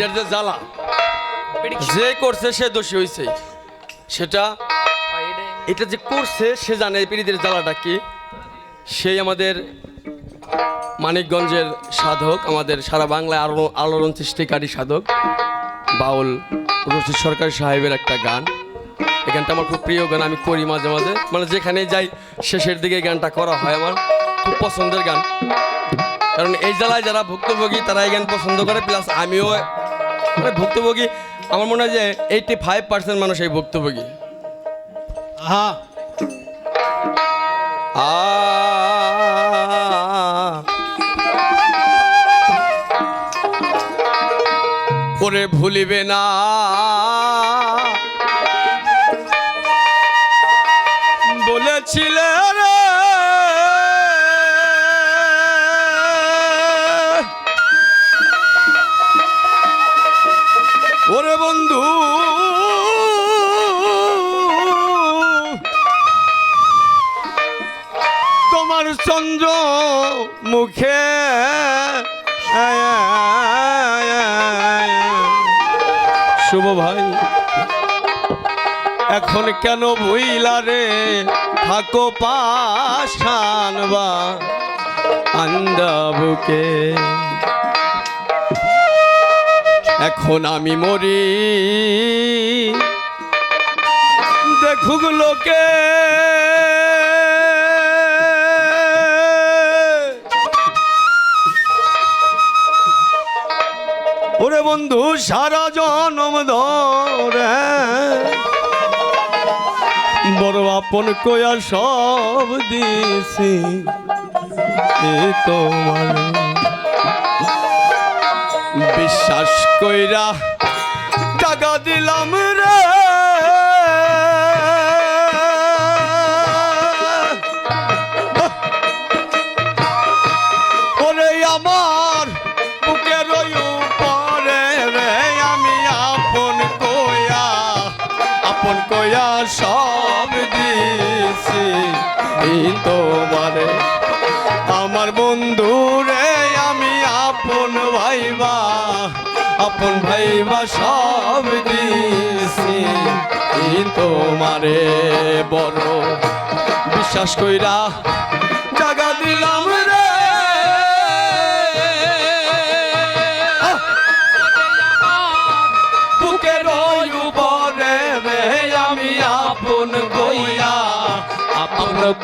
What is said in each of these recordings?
এটার যে জ্বালা যে করছে সে দোষী হয়েছে সেটা এটা যে করছে সে জানে পীড়িতের জ্বালাটা কি। সেই আমাদের মানিকগঞ্জের সাধক আমাদের সারা বাংলায় আলো আলোড়ন সৃষ্টিকারী সাধক বাউল রশিদ সরকার সাহেবের একটা গান। এই গানটা আমার খুব প্রিয় গান আমি করি মাঝে মাঝে। মানে যেখানে যাই শেষের দিকে এই গানটা করা হয় আমার খুব পছন্দের গান। কারণ এই জেলায় যারা ভুক্তভোগী তারা এই গান পছন্দ করে প্লাস আমিও মানে ভুক্তভোগী আমার মনে হয় যে এইটি ফাইভ পার্সেন্ট মানুষ এই ভুক্তভোগী। আহা। ওরে ভুলিবে না। চন্দ্র মুখে শুভ ভাই, এখন কেন ভুইলা রে? থাকো পাশান বা বুকে এখন আমি মরি। দেখুক লোকে ওরে বন্ধু, সারা জনম ধরে। বড় আপন কয়া সব দিছি তোমার। বিশ্বাস কইরা টাকা দিলাম কয়া সব দিছি। তোমার আমার বন্ধু রে আমি আপন ভাইবা আপন ভাইবা সব দিছি। তোমারে বড় বিশ্বাস কইরা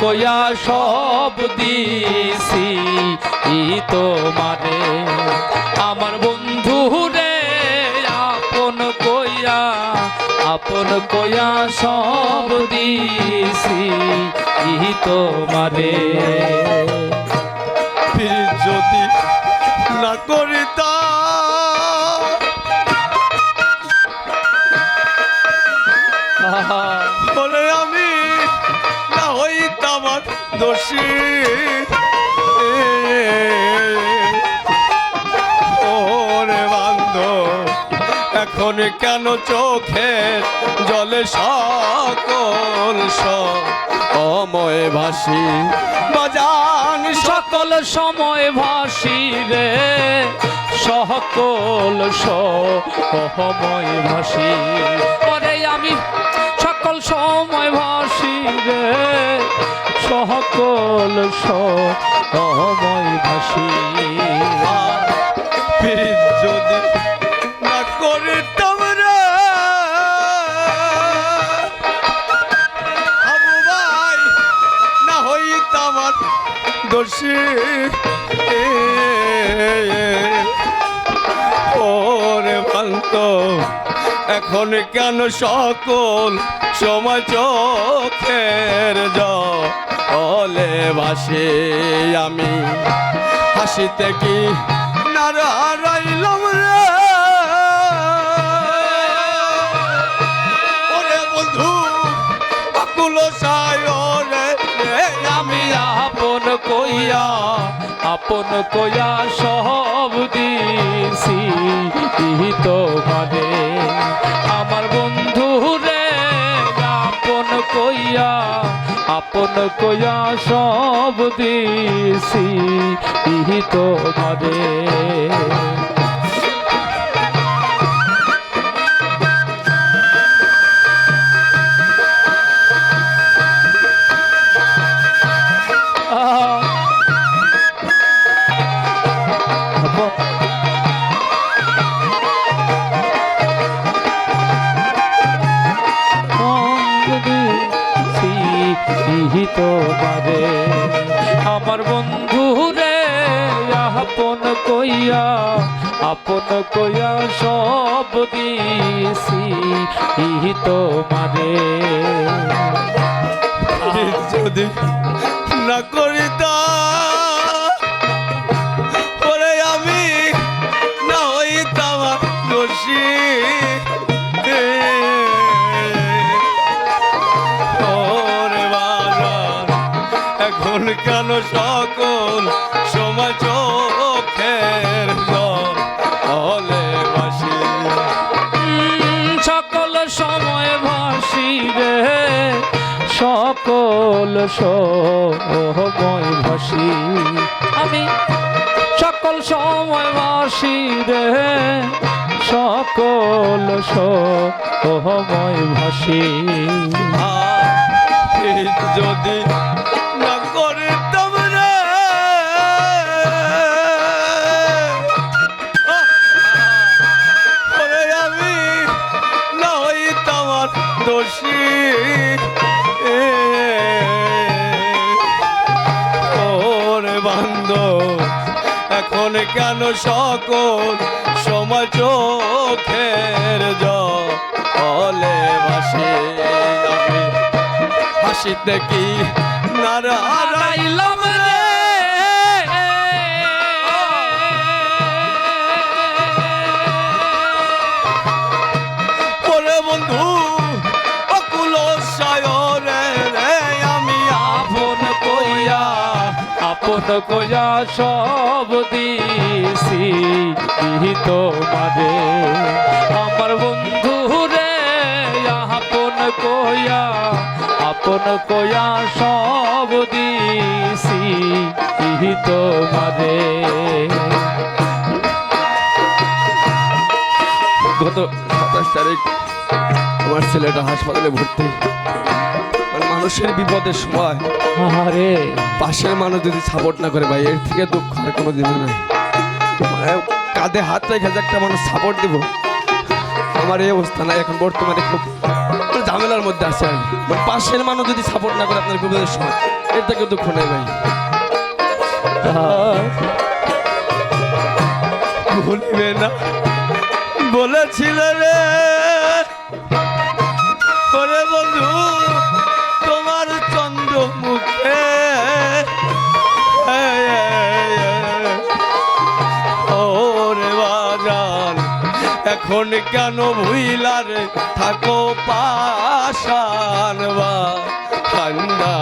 কয়া সব দিছি তোমারে। আমার বন্ধু রে আপন কয়া আপন কয়া সব দিছি তোমারে। ওরে বান্ধব এখন কেন চোখে জলে সকল সময় ভাসি? বাজান সকল সময় ভাসি রে, সকল সময় ভাসি। পরে আমি সকল সময় ভাসি রে। সকল সময় ভাসি যদি না করিতাম রে আবু ভাই, না হইতাম দোষী। ওরে ভান্ত এখন কেন সকল সময় চোখের জলে ভাসে আমি। হাসিতে কি নারাইলাম রে? ওরে বন্ধু, আকুল সায়রে আমি আপন কইয়া আপন কইয়া সব দিছি। আপন কয়া সব দিছি তোমারে আপন কয়া সব দিছি ইহি তোমারে। যদি না করিতা সময় ভাসি। আমি সকল সময় ভাসি রে সকল সময় ভাসি। যদি কেন সকল সময় চোখের জলে ভাসে হাসিতে কি নারাইলাম রে। আপন কইয়া সব দিছি তোমারে আমার বন্ধু রে, আপন কইয়া আপন কইয়া সব দিছি তোমারে গত সাতাশ তারিখ আমার ছেলেটা হাসপাতালে ভর্তি। মানুষের বিপদের সময়। আরে পাশের মানুষ যদি সাপোর্ট না করে ভাই এর থেকে দুঃখ আর কোনো দিন নাই কাঁধে হাত রেখে যে একটা মানুষ সাপোর্ট দিব আমার এই অবস্থা নাই এখন বর্তমানে খুব ঝামেলার মধ্যে আছে আমি। মানে পাশের মানুষ যদি সাপোর্ট না করে আপনার বিপদের সময় এর থেকে দুঃখ নেই ভাই। ভুলিবে না। বলেছিলে রে এখন কেন ভুইলার থাকো পাশান বা ঠান্ডা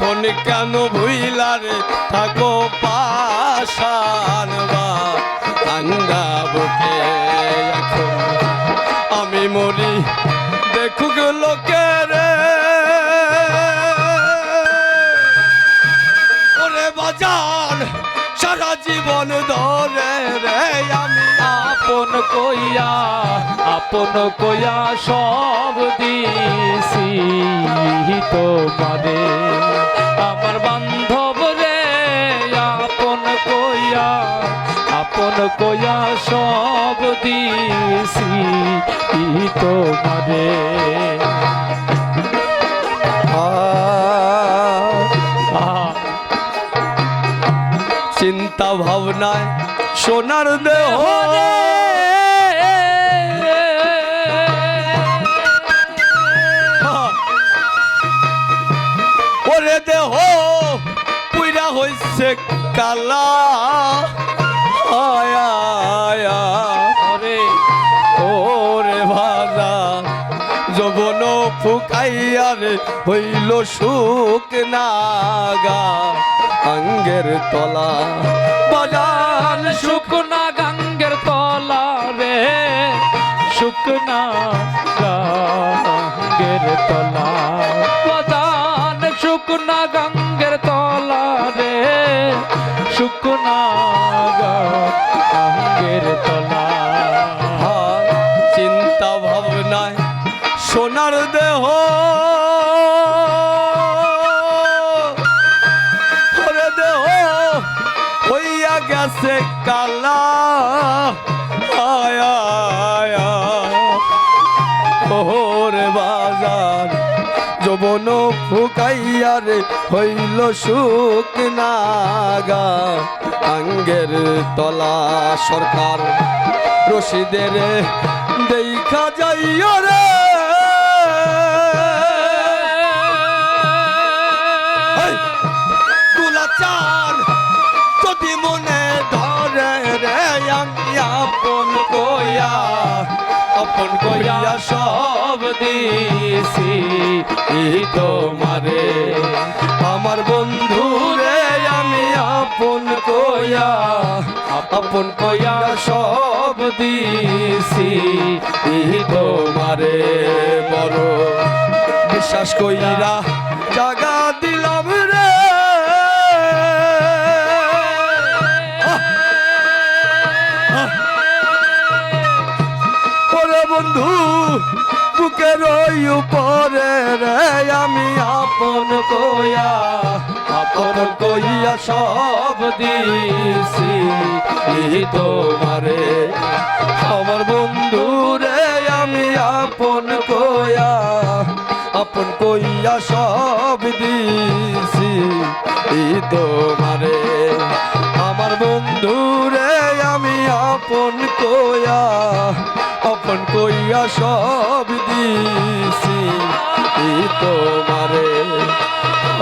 এখন কেন ভুইলারে থাকো পাশান বুকে আমি মরি দেখুক লোকের বাজার! কইয়া, আপন কইয়া সব দিছি তোমারে আমার বান্ধব রে, আপন কইয়া আপন কইয়া সব দিছি তোমারে চিন্তা ভাবনায় সোনার দেহ হইছে কালা। আয়া আয়া ওরে ওরে ভাজা যবন ফুকাইয়ারে হইল সুখ নাগা। অঙ্গের তলা, বাজান শুকনা গাঙ্গের তলা রে। শুকনা গাঙ্গের তলা, বাজান শুকনা গাঙ্গের দেহ। ওরে দেহ, হইয়া গেছে কালা। আয়। ওরে বাজার, যবন ফুকাইয়া রে, হইল সুখ নাগা আঙ্গের তলা সরকার রশিদের দেখা যাইও আপন কইয়া সব দিছি তোমারে। আমার বন্ধু রে আমি আপন কইয়া আপন কইয়া সব দিছি তোমারে। বড় বিশ্বাস কইরা জাগা বুকের ওই উপরে রে, আমি আপন কইয়া আপন কইয়া সব দিছি। তোমারে, আমার বন্ধু রে, আমি আপন কইয়া আপন কইয়া সব দিছি। তোমারে, আমার বন্ধু রে, আমি আপন কইয়া আপন কইয়া সব দিছি তোমারে,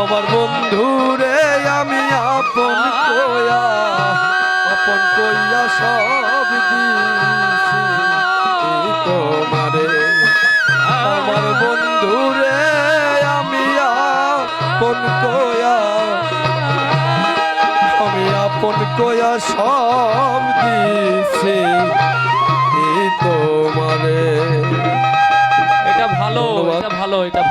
আমার বন্ধু রে আমি আপন কইয়া আপন কইয়া সব দিছি। তোমারে, আমার বন্ধু রে আমি আপন কইয়া, আমি আপন কইয়া সব দিছি। তোমারে ভালো। এটা